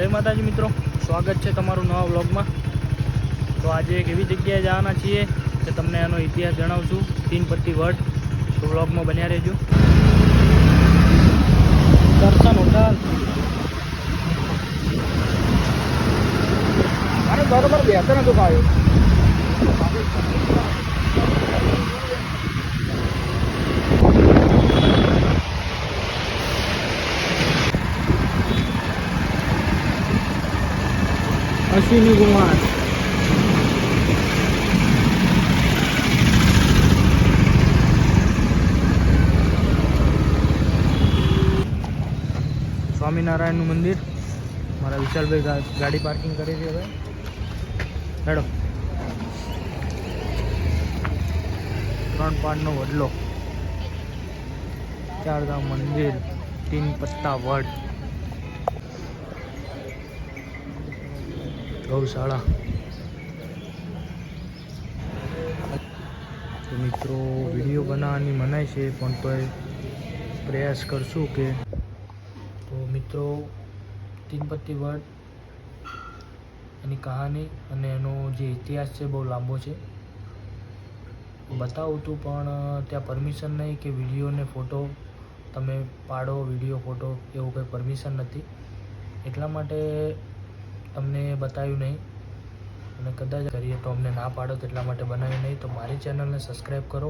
જય માતાજી મિત્રો. સ્વાગત છે તમારું નવા વ્લોગમાં. તો આજે એક એવી જગ્યાએ જવાના છીએ કે તમને એનો ઇતિહાસ જણાવશું. તીન પત્તી વર્ડ તો વ્લોગમાં બન્યા રહેજો. દર્શન હોટલ બરોબર બેસે નતું ખાયું અશ્વિની કુમાર સ્વામિનારાયણનું મંદિર. મારા વિશાલભાઈ ગાડી પાર્કિંગ કરી છે. હવે હેડો. ત્રણ પાડનો વડલો. ચારધામ મંદિર તીન પત્તા વડ. ગૌશાળા. તો મિત્રો, વીડિયો બનાવવાની મનાય છે, પણ તોય પ્રયાસ કરશું કે તો મિત્રો, તિનપત્તી વર્ડ એની કહાની અને એનો જે ઇતિહાસ છે, બહુ લાંબો છે. બતાવું હતું પણ ત્યાં પરમિશન નહીં કે વીડિયો ને ફોટો તમે પાડો, વીડિયો, ફોટો, એવું કંઈ પરમિશન નથી. એટલા માટે તમને બતાવ્યું નહીં. અને કદાચ કરીએ તો અમને ના પાડો એટલા માટે બનાવ્યું નહીં. તો મારી ચેનલને સબસ્ક્રાઈબ કરો.